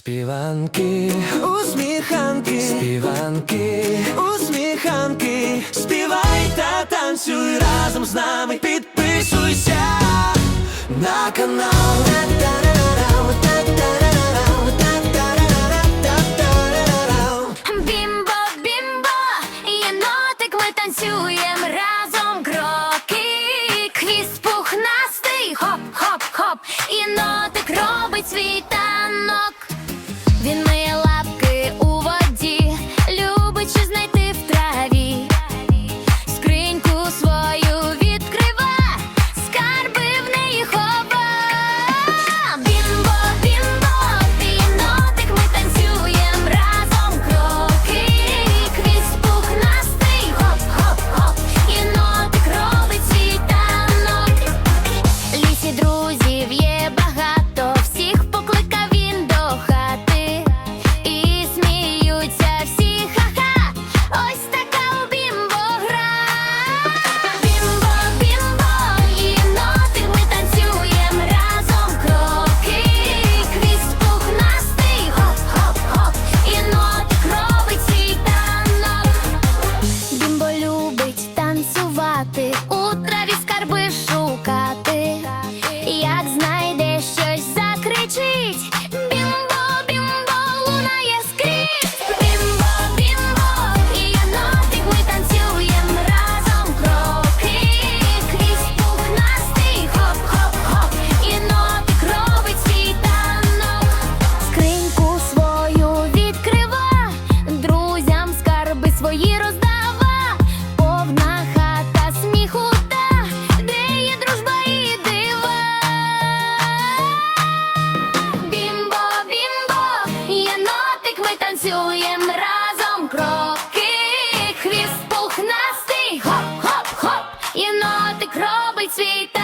Співанки, усміханки, співанки, усміханки, співай та танцюй разом з нами, підписуйся на канал. Бімбо, бімбо, єнотик, ми танцюємо разом. Бімбо, бімбо, лунає скрізь. Бімбо, бімбо, і єнотик ми танцюєм разом кроки. Крізь пухнастий хоп-хоп-хоп. Єнотик робить свій танок. Скриньку свою відкрива, друзям скарби свої розда. sweet.